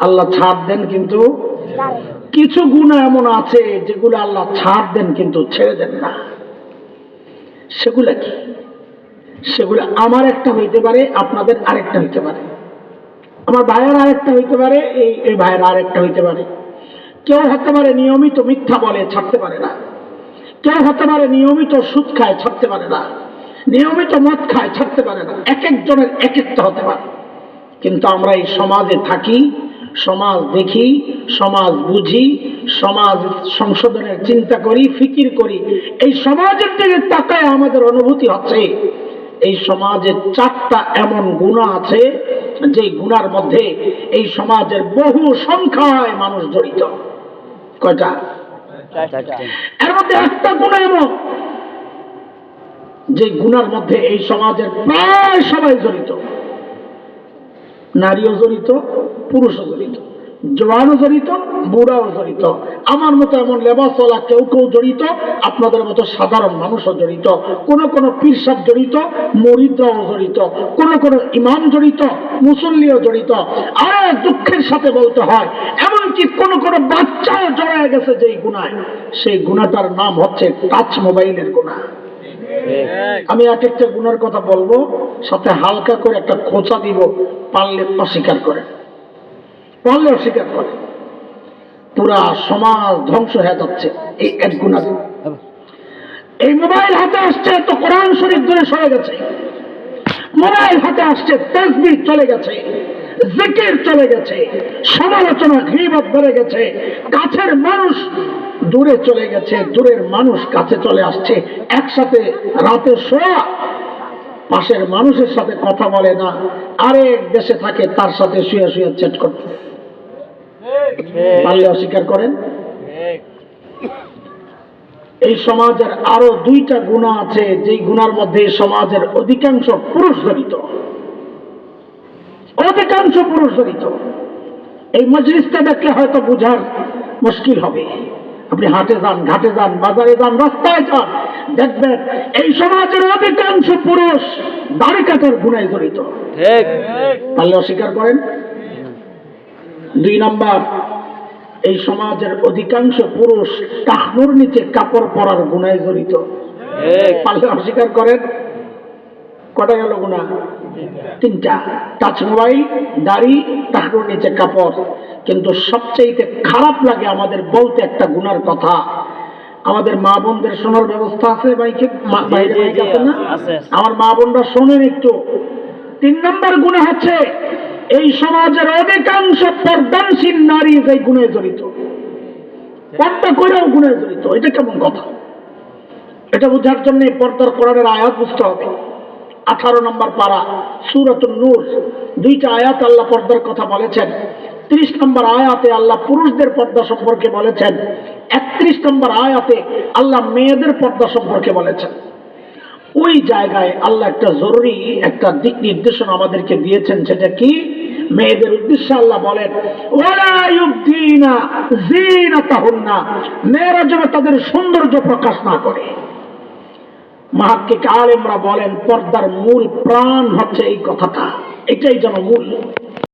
আল্লাহ ছাড় দেন কিন্তু কিছু গুণ এমন আছে যেগুলো আল্লাহ ছাড় দেন কিন্তু ছেড়ে দেন না। সেগুলা কি? সেগুলো আমার একটা হইতে পারে, আপনাদের আরেকটা হইতে পারে। আমার ভাইয়ের আরেকটা হইতে পারে, এই এই ভাইয়ের আরেকটা হইতে পারে। কেউ হতে পারে নিয়মিত মিথ্যা বলে, ছাড়তে পারে না। কেউ হতে পারে নিয়মিত সুদ খায়, ছাড়তে পারে না। নিয়মিত মদ খায়, ছাড়তে পারে না। এক একজনের এক একটা হতে পারে। কিন্তু আমরা এই সমাজে থাকি সমাজ দেখি সমাজ বুঝি সমাজ সংশোধনের চিন্তা করি ফিকির করি। এই সমাজের দিকে তাকায় আমাদের অনুভূতি হচ্ছে এই সমাজে চারটা এমন গুণা আছে যে গুণার মধ্যে এই সমাজের বহু সংখ্যায় মানুষ জড়িত। কয়টা? এর মধ্যে একটা গুণ এমন যে গুণার মধ্যে এই সমাজের প্রায় সবাই জড়িত। নারীও জড়িত পুরুষও জড়িত জোয়ানও জড়িত বুড়াও জড়িত। আমার মতো এমন লেবাসওয়ালা কেউ কেউ জড়িত আপনাদের মতো সাধারণ মানুষও জড়িত। কোন কোন পীরসাব জড়িত মরিদরাও জড়িত। কোন কোন ইমাম জড়িত মুসল্লিও জড়িত। আর দুঃখের সাথে বলতে হয় এমনকি কোন কোন বাচ্চাও জড়ায় গেছে যেই গুণায়। সেই গুণাটার নাম হচ্ছে টাচ মোবাইলের গুণা। আমি এক একটা গুণের কথা বলব। সাথে হালকা করে একটা খোঁচা দিব, পারলে অস্বীকার করে। পারলে অস্বীকার করে। পুরা সমাজ ধ্বংস হয়ে যাচ্ছে এই এক গুণা এই মোবাইল হাতে আসছে তো কোরআন শরীফ দূরে সরে গেছে। মোবাইল হাতে আসছে তেজবির চলে গেছে, জিকির চলে গেছে, সমালোচনা ঘৃবত বেড়ে গেছে। কাছের মানুষ দূরে চলে গেছে, দূরের মানুষ কাছে চলে আসছে। একসাথে রাতে শোয়া পাশের মানুষের সাথে কথা বলে না, আরেক দেশে থাকে, তার সাথে শুয়ে শুয়ে চ্যাট করতে। পারলে অস্বীকার করেন? এই সমাজের আরও দুইটা গুণা আছে, যেই গুণার মধ্যে সমাজের অধিকাংশ পুরুষ জড়িত। অধিকাংশ পুরুষ জড়িত। এই মজলিসটা দেখলে হয়তো বুঝার মুশকিল হবে। আপনি হাটে যান, ঘাটে যান, বাজারে যান, রাস্তায় যান। দেখবেন এই সমাজের অধিকাংশ পুরুষ দাড়ি কাটার গুণায় জড়িত। পারলে অস্বীকার করেন? দুই নাম্বার এই সমাজের অধিকাংশ পুরুষ টাহনুর নিচে কাপড় পরার গুণায় জড়িত। পারলে অস্বীকার করেন? কটা গেল গুণা? তিনটা। টাচ মোবাইল দাড়ি টাহনুর নিচে কাপড়। কিন্তু সবচেয়ে খারাপ লাগে আমাদের বলতে একটা গুনার কথা। আমাদের মা বোনদের শোনার ব্যবস্থা আছে বাইকে না। আমার মা বোনরা শোনেন একটু। তিন নম্বর গুণা হচ্ছে এই সমাজের অধিকাংশ পর্দানশীল নারী যে গুণে জড়িত পর্দা করেও গুণে জড়িত এটা কেমন কথা? এটা বোঝার জন্য পর্দার কোরআনের আয়াত বুঝতে হবে। আঠারো নম্বর পারা সুরতুল নূর দুইটা আয়াত আল্লাহ পর্দার কথা বলেছেন। ত্রিশ নম্বর আয়াতে আল্লাহ পুরুষদের পর্দা সম্পর্কে বলেছেন। একত্রিশ নম্বর আয়াতে আল্লাহ মেয়েদের পর্দা সম্পর্কে বলেছেন। ওই জায়গায় আল্লাহ একটা জরুরি একটা দিক নির্দেশনা আমাদেরকে দিয়েছেন, সেটা কি? মেয়েদের উদ্দেশ্যে আল্লাহ বলেন মেয়েরা যেন তাদের সৌন্দর্য প্রকাশ না করে। মাহাক্কিক আলেমরা বলেন, পর্দার মূল প্রাণ হচ্ছে এই কথাটা। এটাই যেন মূল।